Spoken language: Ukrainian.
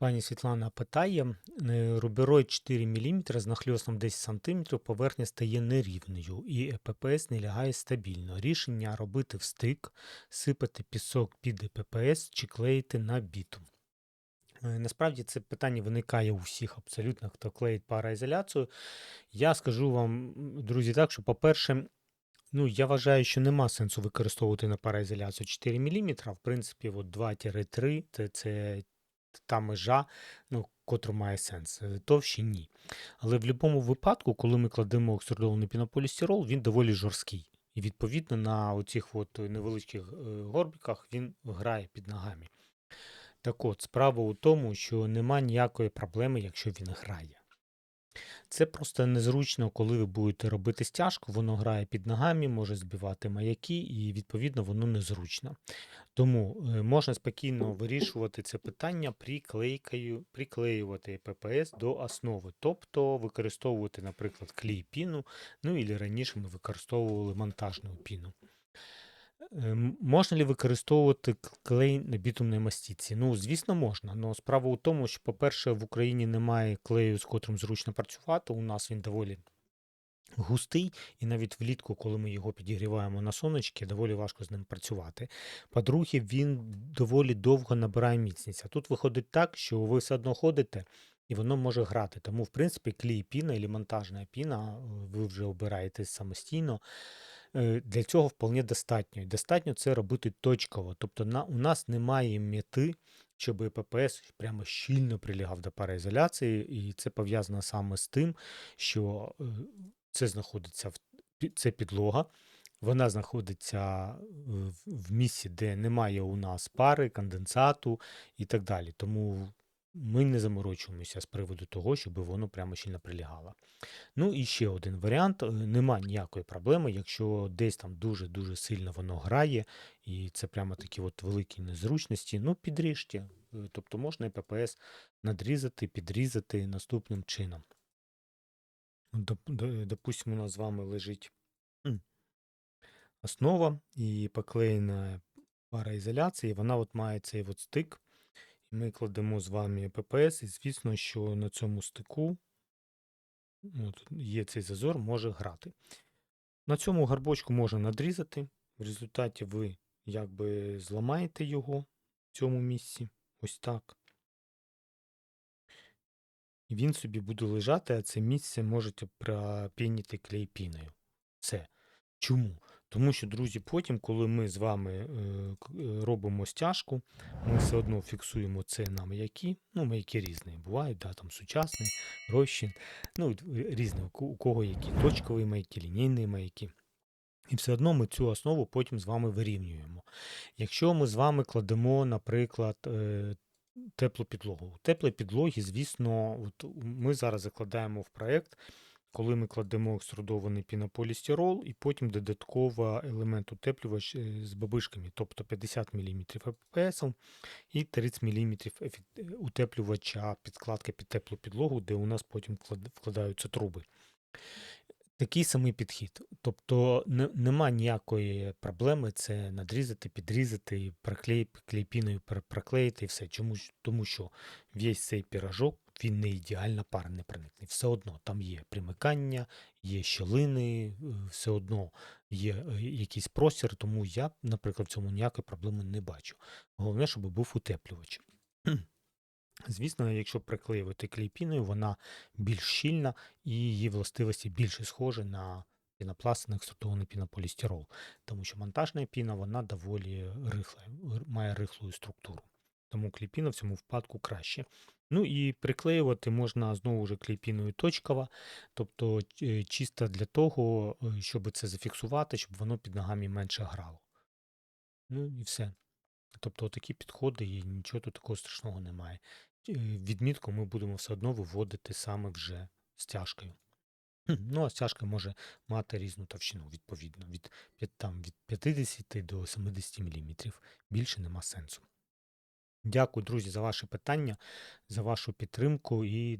Пані Світлана питає, е, рубероїд 4 мм з нахльостом 10 см, поверхня стає нерівною і ЕППС не лягає стабільно. Рішення робити встик, сипати пісок під ЕППС чи клеїти на бітум. Е, Насправді це питання виникає у всіх абсолютно, хто клеїть параізоляцію. Я скажу вам, друзі, так, що, по-перше, ну, я вважаю, що нема сенсу використовувати на параізоляцію 4 мм. В принципі, от 2-3 це, це та межа, ну, котру має сенс. Е, Товщі ні. Але в будь-якому випадку, коли ми кладемо оксидований пінополістирол, він доволі жорсткий. І відповідно на оцих от невеличких горбіках горбиках він грає під ногами. Так от, справа у тому, що нема ніякої проблеми, якщо він грає. Це просто незручно, коли ви будете робити стяжку, воно грає під ногами, може збивати маяки, і відповідно воно незручно. Тому е, можна спокійно вирішувати це питання приклейкою, приклеювати ППС до основи, тобто використовувати, наприклад, клей піну, ну і раніше ми використовували монтажну піну. Е, Можна ли використовувати клей на бітумній мастіці? Ну, звісно, можна. Але справа у тому, що, по-перше, в Україні немає клею, з котрим зручно працювати. У нас він доволі густий, і навіть влітку, коли ми його підігріваємо на сонечки, доволі важко з ним працювати. По-друге, він доволі довго набирає міцність. А тут виходить так, що ви все одно ходите. І воно може грати. Тому, в принципі, клей піна або монтажна піна, е, ви вже обираєте самостійно. Е, Для цього вполне достатньо. І достатньо це робити точково. Тобто на, у нас немає мети, щоб ППС прямо щільно прилягав до параізоляції, і це пов'язано саме з тим, що е, це знаходиться в це підлога. Вона знаходиться е, в місці, де немає у нас пари, конденсату і так далі. Тому ми не заморочуємося з приводу того, щоб воно прямо щільно прилягало. Ну і ще один варіант. е, Нема ніякої проблеми, якщо десь там дуже-дуже сильно воно грає, і це прямо такі от великі незручності, ну підріжте. Е, Тобто можна і ППС надрізати, підрізати наступним чином. Допустимо, у нас з вами лежить основа і поклеєна параізоляція, і вона от має цей от стик. Ми кладемо з вами ППС, і звісно, що на цьому стику от, є цей зазор, може грати. На цьому гарбочку можна надрізати. В результаті ви якби зламаєте його в цьому місці. Ось так. І він собі буде лежати, а це місце можете пропіняти клейпіною. Все. Чому? Тому що, друзі, потім, коли ми з вами е, е, робимо стяжку, ми все одно фіксуємо це на маяки. Ну, маяки різні бувають, да, там сучасний, розчин, ну, різні, у кого які точкові маяки, лінійні маяки. І все одно ми цю основу потім з вами вирівнюємо. Якщо ми з вами кладемо, наприклад, е, теплу підлогу. У теплій підлогі, звісно, от ми зараз закладаємо в проєкт, коли ми кладемо екструдований пінополістирол і потім додатково елемент утеплювач е, з бабишками, тобто 50 мм ФПС і 30 мм утеплювача підкладки під теплу підлогу, де у нас потім вкладаються труби. Такий самий підхід. Тобто не, нема ніякої проблеми це надрізати, підрізати, проклей, клейпіною проклеїти і все. Чому? Тому що весь цей пірожок він не ідеально пар не проникне. Все одно там є примикання, є щілини, е, все одно є е, якийсь простір, тому я, наприклад, в цьому ніякої проблеми не бачу. Головне, щоб був утеплювач. Звісно, якщо приклеювати клейпіною, вона більш щільна і її властивості більше схожі на пінопласт на екструдований пінополістирол, тому що монтажна піна вона доволі рихла, має рихлу структуру. Тому клейпіна в цьому випадку краще. Ну і приклеювати можна знову ж клейпіною точково, тобто е, чисто для того, е, щоб це зафіксувати, щоб воно під ногами менше грало. Ну і все. Тобто такі підходи і нічого тут такого страшного немає. Е, Відмітку ми будемо все одно виводити саме вже стяжкою. Ну, а стяжка може мати різну товщину, відповідно, від, там, від 50 до 70 мм. Більше нема сенсу. Дякую, друзі, за ваші питання, за вашу підтримку і